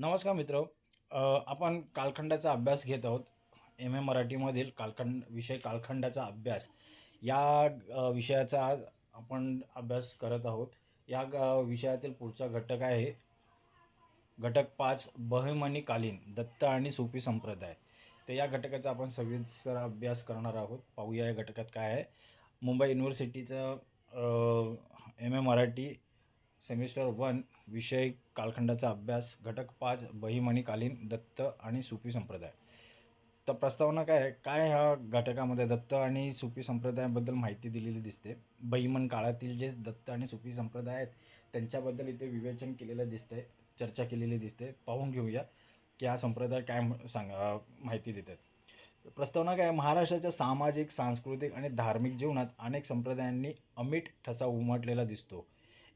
नमस्कार मित्र. आपण कालखंडाचा अभ्यास घेत आहोत. एम ए मराठीमधील कालखंड विषय कालखंडाचा अभ्यास. या विषयाचा आज आपण अभ्यास करत आहोत. या विषयातील पुढचा घटक आहे. घटक पाच बहिमनी कालीन दत्त आणि सुफी संप्रदाय. तर या घटकाचा आपण सविस्तर अभ्यास करणार आहोत. पाहूया या घटकात काय आहे. Mumbai युनिव्हर्सिटीचं M A Marathi semester one विषय कालखंडाचा अभ्यास घटक पाच बहिमनी कालीन दत्त आणि सुफी संप्रदाय. तर प्रस्तावना काय आहे? काय ह्या घटकामध्ये दत्त आणि सुफी संप्रदायाबद्दल माहिती दिलेली दिसते? बहिमन काळातील जे दत्त आणि सुफी संप्रदाय आहेत त्यांच्याबद्दल इथे विवेचन केलेलं दिसते चर्चा केलेली दिसते. पाहून घेऊया की हा संप्रदाय काय म- सांग माहिती देतात. प्रस्तावना काय आहे? महाराष्ट्राच्या सामाजिक सांस्कृतिक आणि धार्मिक जीवनात अनेक संप्रदायांनी अमिट ठसा उमटलेला दिसतो.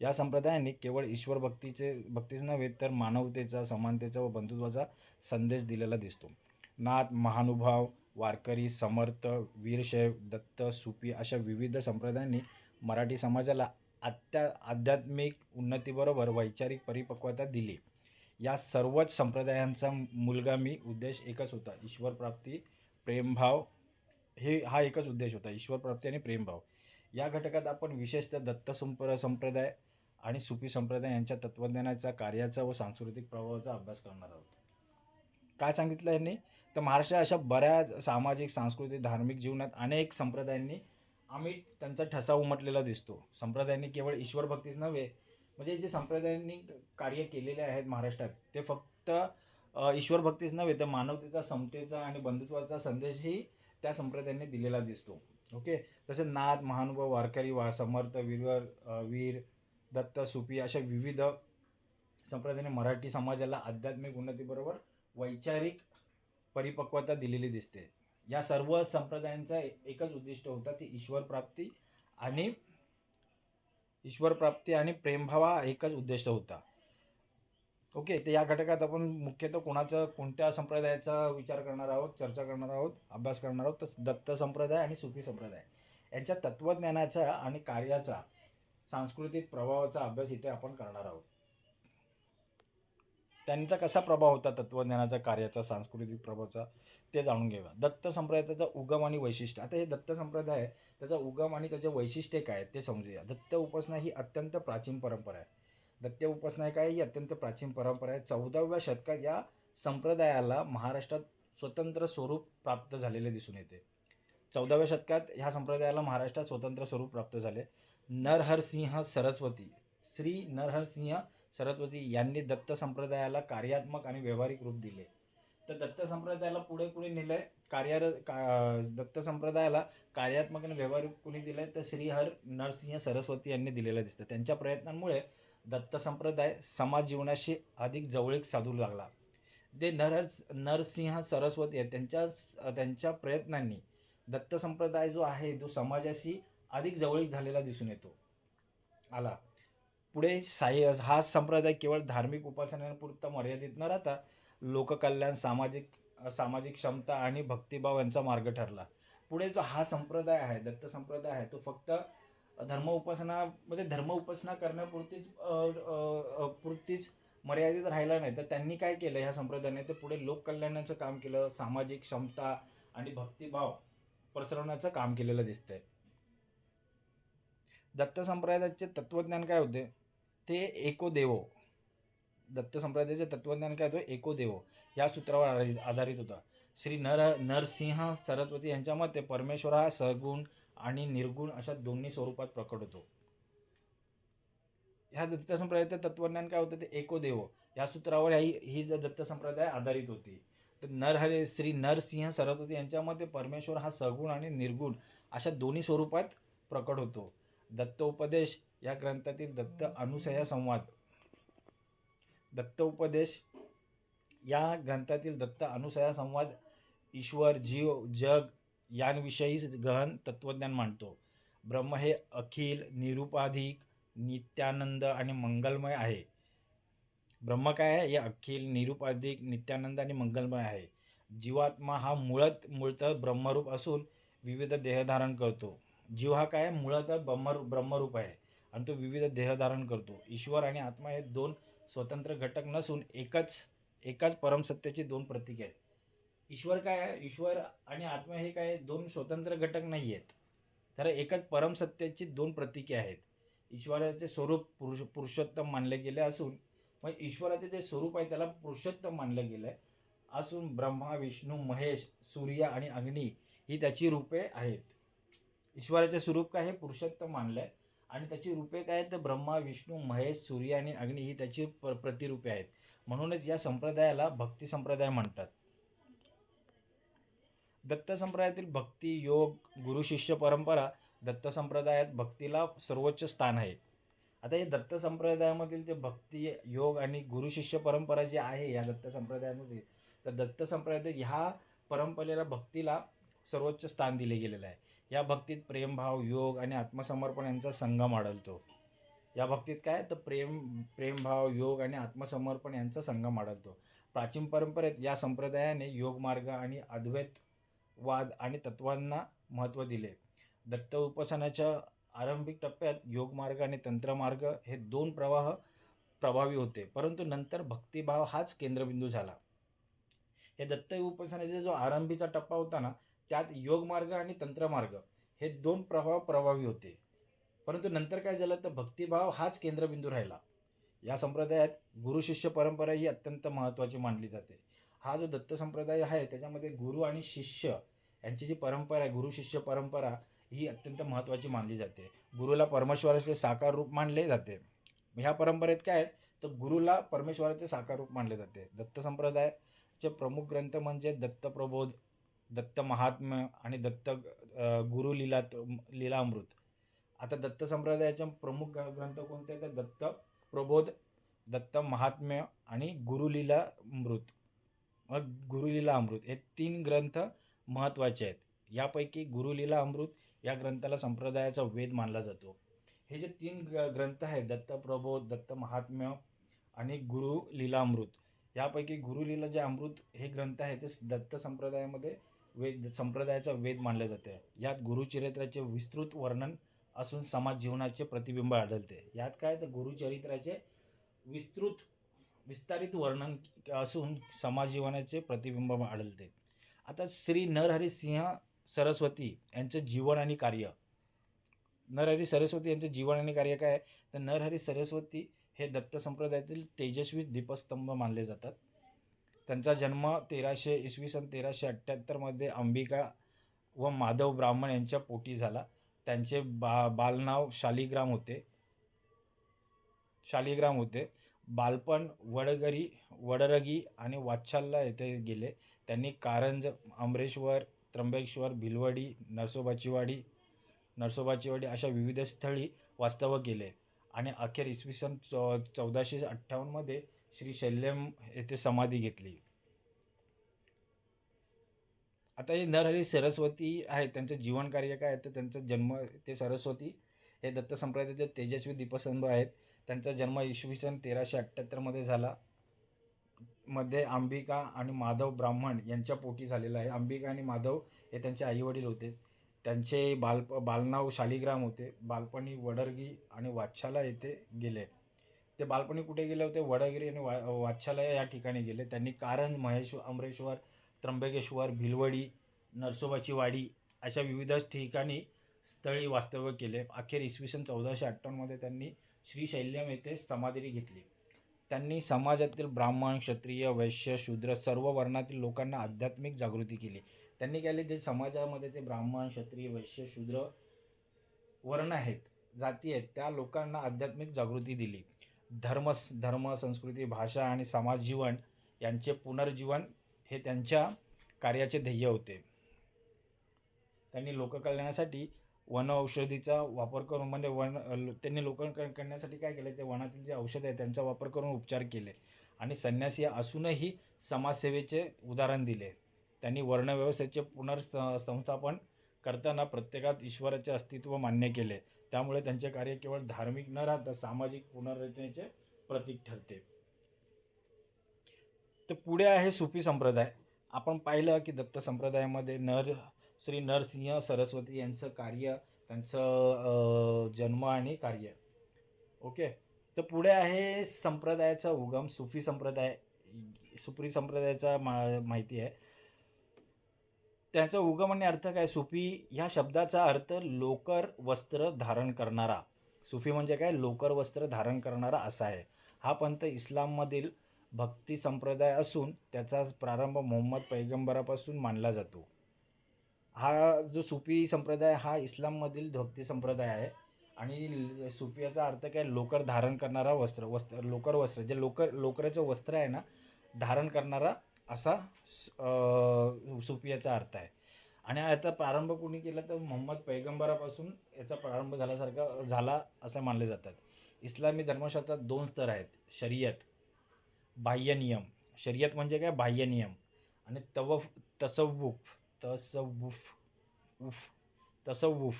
या संप्रदायांनी केवळ ईश्वर भक्तीचे भक्तीच नव्हे तर मानवतेचा समानतेचा व बंधुत्वाचा संदेश दिलेला दिसतो. नाथ महानुभाव वारकरी समर्थ वीरशैव दत्त सुपी अशा विविध संप्रदायांनी मराठी समाजाला आत्या आध्यात्मिक उन्नतीबरोबर वैचारिक परिपक्वता दिली. या सर्वच संप्रदायांचा मुलगामी उद्देश एकच होता ईश्वरप्राप्ती प्रेमभाव हे हा एकच उद्देश होता ईश्वरप्राप्ती आणि प्रेमभाव. या घटकात आपण विशेषतः दत्त संप्र संप्रदाय आणि सुफी संप्रदाय यांच्या तत्त्वज्ञानाचा कार्याचा व सांस्कृतिक प्रभावाचा अभ्यास करणार आहोत. काय सांगितलं यांनी? तर महाराष्ट्र अशा बऱ्याच सामाजिक सांस्कृतिक धार्मिक जीवनात अनेक संप्रदायांनी आम्ही त्यांचा ठसा उमटलेला दिसतो. संप्रदायांनी केवळ ईश्वर भक्तीच नव्हे म्हणजे जे संप्रदायांनी कार्य केलेले आहेत महाराष्ट्रात ते फक्त ईश्वर भक्तीच नव्हे तर मानवतेचा समतेचा आणि बंधुत्वाचा संदेशही त्या संप्रदायांनी दिलेला दिसतो. ओके तसेच नाथ महानुभाव वारकरी वा समर्थ वीरवर वीर दत्त सुपी अशा विविध संप्रदायाने मराठी समाजाला आध्यात्मिक उन्नतीबरोबर वैचारिक परिपक्वता दिलेली दिसते. या सर्व संप्रदायांचा एकच उद्दिष्ट होता ती ईश्वरप्राप्ती आणि ईश्वरप्राप्ती आणि प्रेमभाव हा एकच उद्दिष्ट होता. ओके तर या घटकात आपण मुख्यतः कोणाचा कोणत्या संप्रदायाचा विचार करणार आहोत चर्चा करणार आहोत अभ्यास करणार आहोत तर दत्त संप्रदाय आणि सुफी संप्रदाय. यांच्या तत्त्वज्ञानाचा आणि कार्याचा सांस्कृतिक प्रभावाचा अभ्यास इथे आपण करणार आहोत. त्यांचा कसा प्रभाव होता तत्त्वज्ञानाचा कार्याचा सांस्कृतिक प्रभावाचा ते जाणून घेऊया. दत्त संप्रदायाचा उगम आणि वैशिष्ट्य. आता हे दत्त संप्रदाय आहे त्याचा उगम आणि त्याचे वैशिष्ट्य काय ते समजूया. दत्त उपासना ही अत्यंत प्राचीन परंपरा आहे. दत्त उपासना काय ही अत्यंत प्राचीन परंपरा आहे. चौदाव्या शतकात या संप्रदायाला महाराष्ट्रात स्वतंत्र स्वरूप प्राप्त झालेले दिसून येते. चौदाव्या शतकात ह्या संप्रदायाला महाराष्ट्रात स्वतंत्र स्वरूप प्राप्त झाले. नरहरसिंह सरस्वती श्री नरहरसिंह सरस्वती यांनी दत्त संप्रदायाला कार्यात्मक आणि व्यावहारिक रूप दिले. तर दत्त संप्रदायाला पुढे कुणी नेलंय? कार्य का दत्त संप्रदायाला कार्यात्मक आणि व्यावहारिक कुणी दिलंय? तर श्रीहर नरसिंह सरस्वती यांनी दिलेलं दिसतं. त्यांच्या प्रयत्नांमुळे दत्त संप्रदाय समाज जीवनाशी अधिक जवळीक साधू लागला. ते नर नरसिंह सरस्वती त्यांच्या त्यांच्या प्रयत्नांनी दत्त संप्रदाय जो आहे तो समाजाशी अधिक जवळीक झालेला दिसून येतो. आला. पुढे साई हा संप्रदाय केवळ धार्मिक उपासनांपुरता मर्यादित न राहता लोककल्याण सामाजिक सामाजिक क्षमता आणि भक्तिभाव यांचा मार्ग ठरला. पुढे जो हा संप्रदाय आहे दत्त संप्रदाय आहे तो फक्त धर्म उपासना म्हणजे धर्म उपासना करण्यापुरतीच पुरतीच मर्यादित राहिला नाही. तर त्यांनी काय केलं? ह्या संप्रदायाने ते पुढे लोककल्याणाचं काम केलं सामाजिक क्षमता आणि भक्तिभाव पसरवण्याचं काम केलेलं दिसतंय. दत्त संप्रदायाचे तत्वज्ञान काय होते? ते एको देवो. दत्त संप्रदायाचे तत्वज्ञान काय होतं? एको देवो. या सूत्रावर आधारित होता. श्री नर नरसिंह सरस्वती यांच्या मते परमेश्वर हा सगुण निर्गुण अशा दोन्ही स्वरूपात प्रकट होतो. ह्या दत्त संप्रदायाचं तत्वज्ञान काय होतं? ते एकोदेव या सूत्रावर ही ही दत्त संप्रदाय आधारित होती. तर नर हरे श्री नरसिंह सरस्वती यांच्यामध्ये परमेश्वर हा सगुण आणि निर्गुण अशा दोन्ही स्वरूपात प्रकट होतो. दत्त उपदेश या ग्रंथातील दत्त अनुसया संवाद. दत्त उपदेश या ग्रंथातील दत्त अनुसया संवाद ईश्वर जीव जग यांविषयी गहन तत्वज्ञान मांडतो. ब्रह्म हे अखिल निरुपाधिक नित्यानंद आणि मंगलमय आहे. ब्रह्म काय आहे? हे अखिल निरुपाधिक नित्यानंद आणि मंगलमय आहे. जीवात्मा हा मुळत मूळतः ब्रह्मरूप असून विविध देह धारण करतो. जीव हा काय? आहे? मुळतः ब्रह्मरूप आहे आणि तो विविध देह धारण करतो. ईश्वर आणि आत्मा हे दोन स्वतंत्र घटक नसून एकच एकाच परमसत्तेची दोन प्रतीक आहेत. ईश्वर काय आहे? ईश्वर आणि आत्मा हे काय दोन स्वतंत्र घटक नाही आहेत तर एकाच परमसत्याची दोन प्रतीके आहेत. ईश्वराचे स्वरूप पुरुष पुरुषोत्तम मानले गेले असून मग ईश्वराचे जे स्वरूप आहे त्याला पुरुषोत्तम मानलं गेलं आहे असून ब्रह्मा विष्णू महेश सूर्य आणि अग्नी ही त्याची रूपे आहेत. ईश्वराचे स्वरूप काय हे पुरुषोत्तम मानलं आहे आणि त्याची रूपे काय आहेत? तर ब्रह्मा विष्णू महेश सूर्य आणि अग्नी ही त्याची प्र प्रतिरूपे आहेत. म्हणूनच या संप्रदायाला भक्ती संप्रदाय म्हणतात. दत्त संप्रदायातील भक्ती योग गुरु शिष्य परंपरा दत्त संप्रदायात भक्तीला सर्वोच्च स्थान आहे. आता हे दत्त संप्रदायामधील जे भक्ती योग आणि गुरु शिष्य परंपरा जी आहे या दत्त संप्रदायामध्ये तर दत्त संप्रदायात ह्या परंपरेला भक्तीला सर्वोच्च स्थान दिले गेलेलं आहे. या भक्तीत प्रेमभाव योग आणि आत्मसमर्पण यांचा संगम आढळतो. या भक्तीत काय? तर प्रेम प्रेमभाव योग आणि आत्मसमर्पण यांचा संगम आढळतो. प्राचीन परंपरेत या संप्रदायाने योग मार्ग आणि अद्वैत वाद आणि तत्वांना महत्त्व दिले. दत्त उपासनाच्या आरंभिक टप्प्यात योगमार्ग आणि तंत्रमार्ग हे दोन प्रवाह प्रभावी होते. परंतु नंतर भक्तिभाव हाच केंद्रबिंदू झाला. हे दत्त उपासनेचा जो आरंभीचा टप्पा होता ना त्यात योगमार्ग आणि तंत्रमार्ग हे दोन प्रभाव प्रभावी होते. परंतु नंतर काय झालं? तर भक्तिभाव हाच केंद्रबिंदू राहिला. या संप्रदायात गुरु शिष्य परंपरा ही अत्यंत महत्त्वाची मानली जाते. हा जो दत्त संप्रदाय आहे त्याच्यामध्ये गुरु आणि शिष्य यांची जी परंपरा आहे गुरु शिष्य परंपरा ही अत्यंत महत्त्वाची मानली जाते. गुरुला परमेश्वराचे साकार रूप मानले जाते. ह्या परंपरेत काय आहे? तर गुरुला परमेश्वराचे साकार रूप मानले जाते. दत्त संप्रदायाचे प्रमुख ग्रंथ म्हणजे दत्त प्रबोध दत्त महात्म्य आणि दत्त गुरु लीला लीलामृत आता दत्त संप्रदायाचे प्रमुख ग्रंथ कोणते? आहेत तर दत्त प्रबोध दत्त महात्म्य आणि गुरुलीला अमृत. मग गुरुलीला अमृत हे तीन ग्रंथ महत्त्वाचे आहेत. यापैकी गुरुलीला अमृत या ग्रंथाला संप्रदायाचा वेद मानला जातो. हे जे तीन ग्रंथ आहेत दत्तप्रबोध दत्त महात्म्य आणि गुरु लीलामृत यापैकी गुरुलीला जे अमृत हे ग्रंथ आहे ते दत्त संप्रदायामध्ये वेद संप्रदायाचा वेद मानले जाते. यात गुरुचरित्राचे विस्तृत वर्णन असून समाज जीवनाचे प्रतिबिंब आढळते. यात काय? तर गुरुचरित्राचे विस्तृत विस्तारित वर्णन असून समाज जीवनाचे प्रतिबिंब आढळते. आता श्री नरहरी सिंह सरस्वती यांचं जीवन आणि कार्य. नरहरी सरस्वती यांचं जीवन आणि कार्य काय? आहे तर नरहरी सरस्वती हे दत्त संप्रदायातील तेजस्वी दीपस्तंभ मानले जातात. त्यांचा जन्म तेराशे इसवी सन तेराशे अठ्ठ्याहत्तरमध्ये अंबिका व माधव ब्राह्मण यांच्या पोटी झाला. त्यांचे बा बालनाव शालिग्राम होते. शालिग्राम होते. बालपण वडगरी वडरगी आणि वात्सल्य येथे गेले. त्यांनी कारंज अमरेश्वर त्र्यंबकेश्वर भिलवडी नरसोबाचीवाडी नरसोबाचीवाडी अशा विविध स्थळी वास्तव्य केले. आणि अखेर इसवी सन चौ चौदाशे अठ्ठावन्नमध्ये श्री शैल्यम येथे समाधी घेतली. आता हे नरहरी सरस्वती आहेत त्यांचं जीवनकार्य काय आहे? तर त्यांचा जन्म ते सरस्वती हे दत्त संप्रदायातील तेजस्वी दीपस्तंभ आहेत. त्यांचा जन्म इसवी सन तेराशे अठ्ठ्याहत्तरमध्ये झाला. मध्ये अंबिका आणि माधव ब्राह्मण यांच्या पोटी झालेला आहे. अंबिका आणि माधव हे त्यांचे आईवडील होते. त्यांचे बालप बालनाव शालिग्राम होते. बालपणी वडरगी आणि वाच्छाला येथे गेले. ते बालपणी कुठे गेले होते? वडगिरी आणि वा वाच्छालय या ठिकाणी गेले. त्यांनी कारंज महेश्वर अमरेश्वर त्र्यंबकेश्वर भिलवडी नरसोबाची वाडी अशा विविध ठिकाणी स्थळी वास्तव्य केले. अखेर इसवी सन चौदाशे अठ्ठावन्नमध्ये त्यांनी श्रीशैल्यम येथे समाधी घेतली. त्यांनी समाजातील ब्राह्मण क्षत्रिय वैश्य शूद्र सर्व वर्णातील लोकांना आध्यात्मिक जागृती केली. त्यांनी केले जे समाजामध्ये ते ब्राह्मण क्षत्रिय वैश्य शूद्र वर्ण आहेत जाती आहेत त्या लोकांना आध्यात्मिक जागृती दिली. धर्म धर्म संस्कृती भाषा आणि समाज जीवन यांचे पुनर्जीवन हे त्यांच्या कार्याचे ध्येय होते. त्यांनी लोककल्याणासाठी वन औषधीचा वापर करून म्हणजे वन त्यांनी लोक करण्यासाठी काय केलं ते वनातील जे औषध आहे त्यांचा वापर करून उपचार केले. आणि संन्यासी असूनही समाजसेवेचे उदाहरण दिले. त्यांनी वर्णव्यवस्थेचे पुनर्स संस्थापन करताना प्रत्येकात ईश्वराचे अस्तित्व मान्य केले. त्यामुळे त्यांचे कार्य केवळ धार्मिक न राहता सामाजिक पुनर्रचनेचे प्रतीक ठरते. तर पुढे आहे सुफी संप्रदाय. आपण पाहिलं की दत्त संप्रदायामध्ये नर श्री नरसिंह सरस्वती यांचं कार्य त्यांचं जन्म आणि कार्य. ओके? तर पुढे आहे संप्रदायाचा उगम सुफी संप्रदाय सुफी संप्रदायाचा मा माहिती आहे. त्यांचा उगम आणि अर्थ काय? सुफी ह्या शब्दाचा अर्थ लोकर वस्त्र धारण करणारा. सुफी म्हणजे काय? लोकर वस्त्र धारण करणारा असा आहे. हा पंथ इस्लाममधील भक्ती संप्रदाय असून त्याचा प्रारंभ मोहम्मद पैगंबरापासून मानला जातो. हा जो सुफी संप्रदाय हा इस्लाममधील भक्ती संप्रदाय आहे. आणि ल- अर्थ काय? लोकर धारण करणारा वस्त्र वस्त्र लोकर वस्त्र जे लोकर लोकरेचं वस्त्र आहे ना धारण करणारा असा सुफियाचा अर्थ आहे. आणि आता प्रारंभ कोणी केला तर मोहम्मद पैगंबरापासून याचा प्रारंभ झाल्यासारखा झाला असं मानले जातात. इस्लामी धर्मशास्त्रात दोन स्तर आहेत. शर्यत बाह्य नियम. शर्यत म्हणजे काय? बाह्य नियम. आणि तवफ तसव्वुफ तसवुफ उफ तसवुफ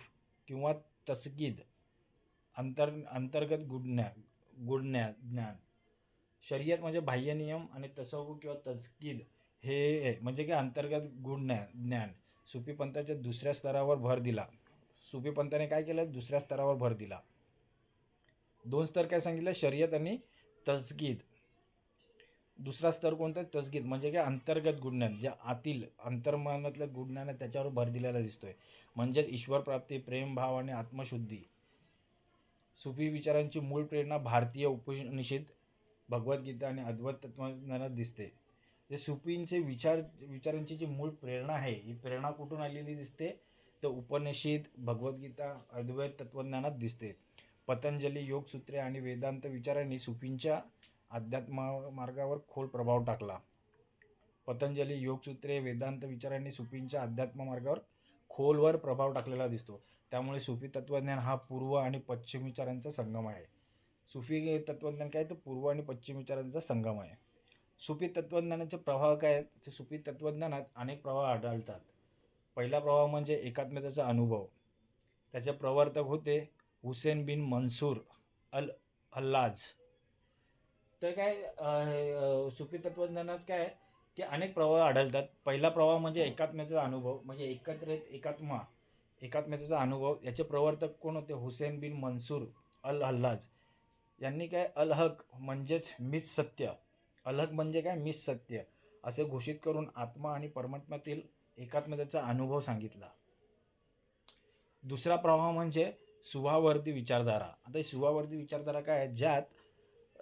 किंवा तसगीद अंतर अंतर्गत गुडण्या गुडण्या ज्ञान. शर्यत म्हणजे बाह्य नियम आणि तसवू किंवा तसगीद हे हे म्हणजे काय? अंतर्गत गुडण्या ज्ञान. सुफी पंथाच्या दुसऱ्या स्तरावर भर दिला. सुफी पंथाने काय केलं? दुसऱ्या स्तरावर भर दिला. दोन स्तर काय सांगितलं? शर्यत आणि तसगीद. दुसरा स्तर कोणता तसगीत. म्हणजे काय? अंतर्गत गुणज्ञान. ज्या आतील अंतर्मनातल्या गुणज्ञान आहे त्याच्यावर भर दिलेला दिसतोय. म्हणजेच ईश्वरप्राप्ती प्रेमभाव आणि आत्मशुद्धी. सुफी विचारांची मूळ प्रेरणा भारतीय उपनिषेद भगवद्गीता आणि अद्वैत तत्वज्ञानात दिसते. जे सुफींचे विचार विचारांची जी मूळ प्रेरणा आहे ही प्रेरणा कुठून आलेली दिसते? तर उपनिषेद भगवद्गीता अद्वैत तत्वज्ञानात दिसते. पतंजली योगसूत्रे आणि वेदांत विचारांनी सुफींच्या अध्यात्म मार्गावर खोल प्रभाव टाकला. पतंजली योगसूत्रे वेदांत विचारांनी सुफींच्या अध्यात्म मार्गावर खोलवर प्रभाव टाकलेला दिसतो. त्यामुळे सुफी तत्त्वज्ञान हा पूर्व आणि पश्चिम विचारांचा संगम आहे. सुफी तत्वज्ञान काय? तर पूर्व आणि पश्चिम विचारांचा संगम आहे. सुफी तत्त्वज्ञानाचे प्रभाव काय? आहेत ते सुफी तत्त्वज्ञानात अनेक प्रभाव आढळतात. पहिला प्रभाव म्हणजे एकात्मतेचा अनुभव. त्याचे प्रवर्तक होते हुसेन बिन मनसूर अल हल्लाज तर काय हे, सुफी तत्वज्ञानात काय आहे, की अनेक प्रभाव आढळतात. पहिला प्रभाव म्हणजे एकात्म्याचा अनुभव म्हणजे एकत्रित एकात्मा एकात्म्याचा अनुभव. याचे प्रवर्तक कोण होते? हुसेन बिन मनसूर अल हल्लाज. यांनी काय अल हक म्हणजेच मीच सत्य. अल हक म्हणजे काय? मीच सत्य. असे घोषित करून आत्मा आणि परमात्म्यातील एकात्मतेचा अनुभव सांगितला. दुसरा प्रभाव म्हणजे सुवावर्ती विचारधारा. आता ही सुवावर्ती विचारधारा काय आहे? ज्यात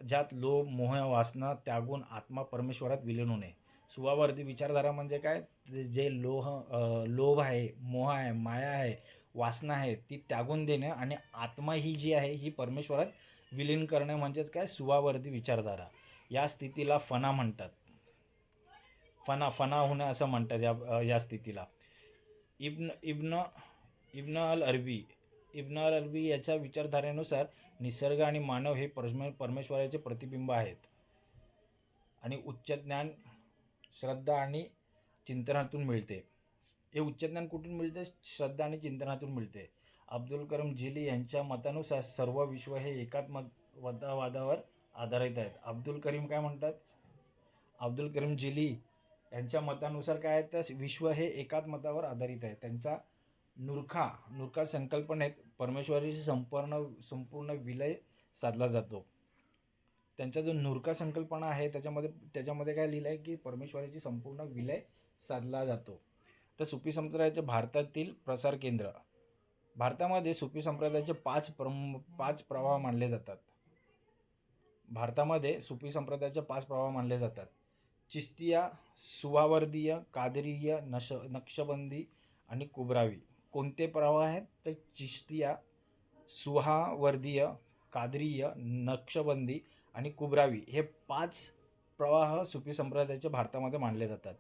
ज्यात लोभ मोह वासना त्यागून आत्मा परमेश्वरात विलीन होणे. सुवावर्ती विचारधारा म्हणजे काय? जे- जे लोह लोभ आहे मोह आहे माया आहे वासना आहे ती त्यागून देणे आणि आत्मा ही जी आहे ही परमेश्वरात विलीन करणे म्हणजेच काय? सुवावर्ती विचारधारा. या स्थितीला फना म्हणतात. फना फना होणं असं म्हणतात या या स्थितीला. इब्न इब्न इब्न अल अरबी इब्न अरबी याच्या विचारधारेनुसार निसर्ग आणि मानव हे परमे परमेश्वराचे प्रतिबिंब आहेत. आणि उच्च ज्ञान श्रद्धा आणि चिंतनातून मिळते. हे उच्च ज्ञान कुठून मिळते? श्रद्धा आणि चिंतनातून मिळते. अब्दुल करम जिली यांच्या मतानुसार सर्व विश्व हे एकात्मवादावर आधारित आहेत. अब्दुल करीम काय म्हणतात? अब्दुल करीम जिली यांच्या मतानुसार काय आहे? तर विश्व हे एकात्मतावर मतावर आधारित आहे. त्यांचा नुरखा नुरखा संकल्पनेत परमेश्वराशी संपूर्ण संपूर्ण विलय साधला जातो. त्यांचा जो नुरखा संकल्पना आहे त्याच्यामध्ये त्याच्यामध्ये काय लिहिलं आहे की परमेश्वराची संपूर्ण विलय साधला जातो. तर सुफी संप्रदायाचे भारतातील प्रसार केंद्र. भारतामध्ये सुफी संप्रदायाचे पाच प्रम पाच प्रवाह मानले जातात. भारतामध्ये सुफी संप्रदायाचे पाच प्रवाह मानले जातात. चिस्तिया सुवावर्दीय कादरीय नश नक्षबंदी आणि कुबरावी. कोणते प्रवाह आहेत? तर चिश्तिया सुहावर्दीय कादरीय नक्षबंदी आणि कुबरावी हे पाच प्रवाह सुफी संप्रदायाचे भारतामध्ये मानले जातात.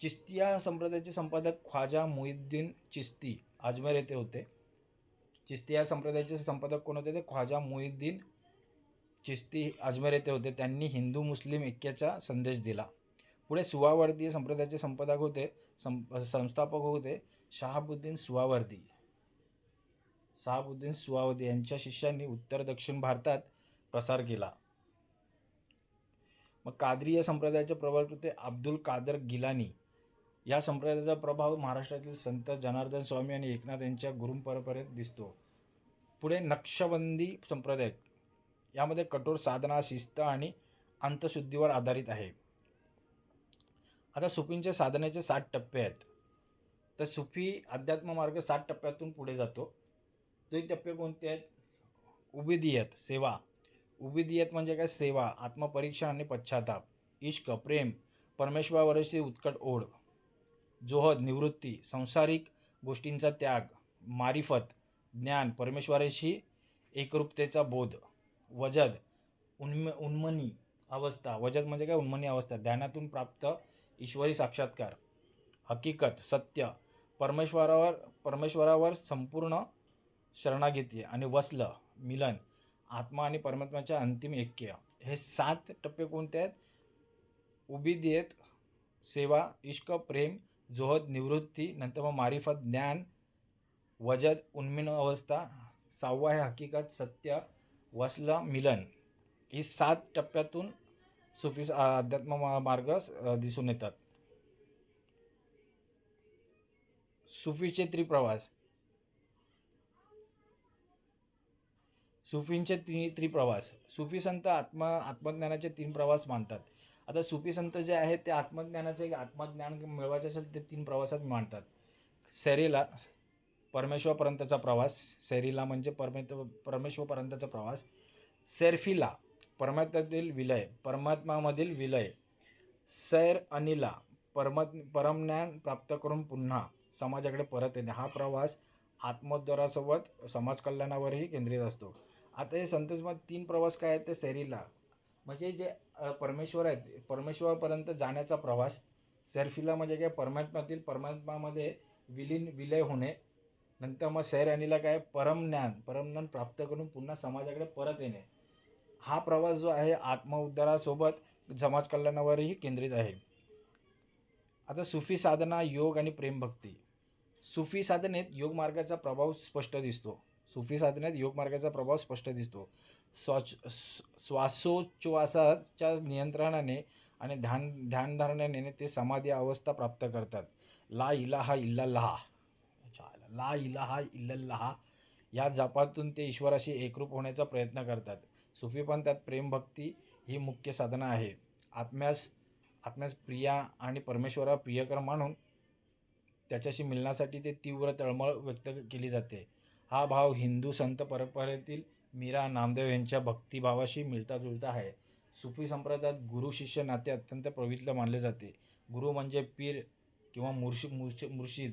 चिस्तिया संप्रदायाचे संपादक ख्वाजा मुहिद्दीन चिस्ती अजमेर येथे होते. चिस्तिया संप्रदायाचे संपादक कोण होते? ते ख्वाजा मुहिद्दीन चिस्ती अजमेर येथे होते. त्यांनी हिंदू मुस्लिम ऐक्याचा संदेश दिला. पुढे सुवावर्दीय संप्रदायाचे संपादक होते सं संस्थापक होते शहाबुद्दीन सुवावर्दी. शहाबुद्दीन सुवावर्दी यांच्या शिष्यांनी उत्तर दक्षिण भारतात प्रसार केला. मग कादरीय संप्रदायाचे प्रवर्तते अब्दुल कादर गिलानी. या संप्रदायाचा प्रभाव महाराष्ट्रातील संत जनार्दन स्वामी आणि एकनाथ यांच्या गुरुपरंपरेत दिसतो. पुढे नक्षबंदी संप्रदाय. यामध्ये कठोर साधना शिस्त आणि अंतशुद्धीवर आधारित आहे. आता सुफींचे साधनेचे सात टप्पे आहेत. तर सुफी अध्यात्म मार्ग सात टप्प्यातून पुढे जातो. ते टप्पे कोणते आहेत? उबिदियत सेवा. उबिदियत म्हणजे काय? सेवा आत्मपरीक्षण आणि पश्चाताप. इश्क प्रेम परमेश्वरावरची उत्कट ओढ. जोहद निवृत्ती संसारिक गोष्टींचा त्याग मारिफत ज्ञान परमेश्वराशी एकरूपतेचा बोध. वजद उन्म उन्मनी अवस्था. वजद म्हणजे काय? उन्मनी अवस्था. ध्यानातून प्राप्त ईश्वरी साक्षात्कार. हकीकत सत्य परमेश्वरावर परमेश्वरावर संपूर्ण शरणागती आणि वसल मिलन आत्मा आणि परमात्म्याच्या अंतिम ऐक्य. हे सात टप्पे कोणते आहेत? उबिदियत सेवा इश्क प्रेम जोहद निवृत्ती नंतर मग मारिफत ज्ञान वजद उन्मीन अवस्था सहावा आहे हकीकत सत्य वसल मिलन. ही सात टप्प्यातून सुफी अध्यात्म मार्ग दिसून येतात. सुफीचे त्रिप्रवास. सुफींचे ती त्रिप्रवास. सुफी संत आत्मा आत्मज्ञानाचे तीन प्रवास मानतात. आता सुफी संत जे आहेत ते आत्मज्ञानाचे एक आत्मज्ञान मिळवायचे असेल ते तीन प्रवासात मांडतात सैरीला परमेश्वरपर्यंतचा प्रवास. सैरीला म्हणजे परमे परमेश्वरपर्यंतचा प्रवास. सेर्फीला परमात्म्यातील विलय परमात्मामधील विलय. सैर अनिला परम परमज्ञान प्राप्त करून पुन्हा. समाजाकडे परत येणे. हा प्रवास आत्मोद्धारासोबत समाज कल्याणावरही केंद्रित असतो. आता हे संतसमत तीन प्रवास काय आहेत? ते सेरीला. म्हणजे जे परमेश्वर आहेत परमेश्वरापर्यंत जाण्याचा प्रवास सेल्फीला म्हणजे काय? परमात्म्यातील परमात्मामध्ये विलीन विलय होणे. नंतर मग सैर अनिला काय परमज्ञान परमज्ञान प्राप्त करून पुन्हा समाजाकडे परत येणे. हा प्रवास जो आहे आत्मउद्धारासोबत समाज कल्याणावरही केंद्रित आहे. आता सुफी साधना योग आणि प्रेमभक्ती सुफी साधनेत योग मार्गाचा प्रभाव स्पष्ट दिसतो. सुफी साधनेत योग मार्गाचा प्रभाव स्पष्ट दिसतो. श्वास श्वासोच्छ्वासाच्या नियंत्रणाने आणि ध्यान ध्यानधारणाने ते समाधी अवस्था प्राप्त करतात. ला इलाहा इल्लल्लाह. अच्छा ला इलाहा इल्लल्लाह. या जपातून ते ईश्वराशी एकरूप होण्याचा प्रयत्न करतात. सुफी पंथात प्रेमभक्ती ही मुख्य साधना आहे. आत्म्यास आत्म्यास प्रिया आणि परमेश्वरा प्रियकर मानून त्याच्याशी मिळण्यासाठी ते तीव्र तळमळ व्यक्त केली जाते. हा भाव हिंदू संत परंपरेतील मीरा नामदेव यांच्या भक्तिभावाशी मिळता जुळता आहे. सुफी संप्रदायात गुरु शिष्य नाते अत्यंत पवित्र मानले जाते. गुरु म्हणजे पीर किंवा मुर्शी मुर्शी मुर्शिद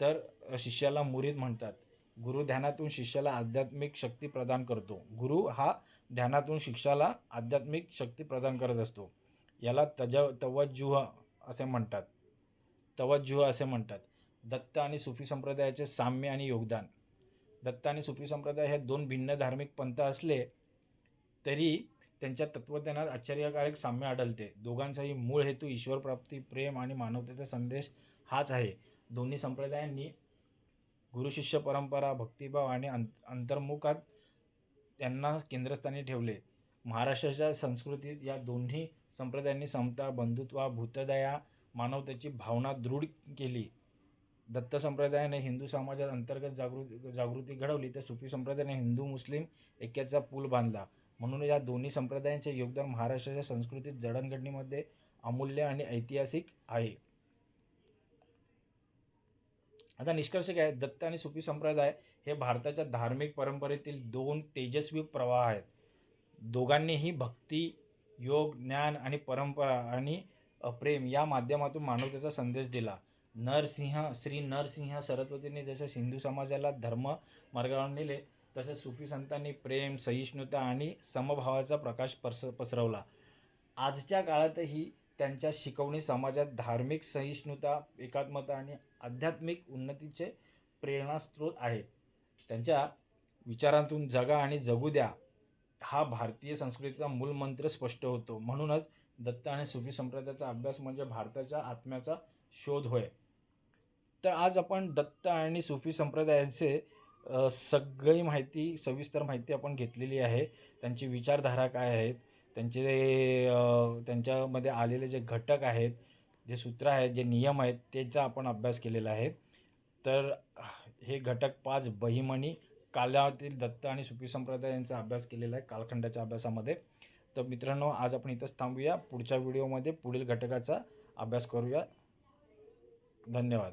तर शिष्याला मुरीद म्हणतात. गुरु ध्यानातून शिष्याला आध्यात्मिक शक्ती प्रदान करतो. गुरु हा ध्यानातून शिष्याला आध्यात्मिक शक्ती प्रदान करत असतो. याला तज तवज्जुह असे म्हणतात. तवज्जुह असे म्हणतात. दत्त आणि सुफी संप्रदायाचे साम्य आणि योगदान. दत्त आणि सुफी संप्रदाय हे दोन भिन्न धार्मिक पंथ असले तरी त्यांच्या तत्त्वज्ञानात आश्चर्यकारक साम्य आढळते. दोघांचाही मूळ हेतू ईश्वरप्राप्ती प्रेम आणि मानवतेचा संदेश हाच आहे. दोन्ही संप्रदायांनी गुरुशिष्य परंपरा भक्तिभाव आणि अंत अंतर्मुखात त्यांना केंद्रस्थानी ठेवले. महाराष्ट्राच्या संस्कृतीत या दोन्ही संप्रदायांनी समता बंधुत्व भूतदया मानवतेची भावना दृढ केली. दत्त संप्रदायाने हिंदू समाजात अंतर्गत जागृती जागृती घडवली तर सुफी संप्रदायाने हिंदू मुस्लिम ऐक्याचा पूल बांधला. म्हणून या दोन्ही संप्रदायांचे योगदान महाराष्ट्राच्या संस्कृतीत जडणघडणीमध्ये अमूल्य आणि ऐतिहासिक आहे. आता निष्कर्ष काय? आहे? दत्त आणि सुफी संप्रदाय हे भारताच्या धार्मिक परंपरेतील दोन तेजस्वी प्रवाह आहेत. दोघांनीही भक्ती योग ज्ञान आणि परंपरा आणि प्रेम या माध्यमातून मानवतेचा संदेश दिला. नरसिंह श्री नरसिंह सरस्वतीने जसं हिंदू समाजाला धर्म मार्गावर नेले तसेच सुफी संतांनी प्रेम सहिष्णुता आणि समभावाचा प्रकाश पस पसरवला. आजच्या काळातही त्यांच्या शिकवणी समाजात धार्मिक सहिष्णुता एकात्मता आणि आध्यात्मिक उन्नतीचे प्रेरणास्रोत आहेत. त्यांच्या विचारांतून जगा आणि जगू द्या. हा भारतीय संस्कृतीचा मूलमंत्र स्पष्ट होतो. म्हणूनच दत्त आणि सुफी संप्रदायाचा अभ्यास म्हणजे भारताच्या आत्म्याचा शोध होय. तर आज आपण दत्त आणि सुफी संप्रदायाचे सगळी माहिती सविस्तर माहिती आपण घेतलेली आहे. त्यांची विचारधारा काय आहेत? त्यांचे त्यांच्यामध्ये आलेले जे घटक आहेत जे सूत्र आहेत जे नियम आहेत त्याचा आपण अभ्यास केलेला आहे. तर हे घटक पाच बहिमणी कालातील दत्त आणि सुफी संप्रदाय यांचा अभ्यास केलेला आहे कालखंडाच्या अभ्यासामध्ये. तर मित्रांनो आज आपण इथंच थांबूया. पुढच्या व्हिडिओमध्ये पुढील घटकाचा अभ्यास करूया. धन्यवाद.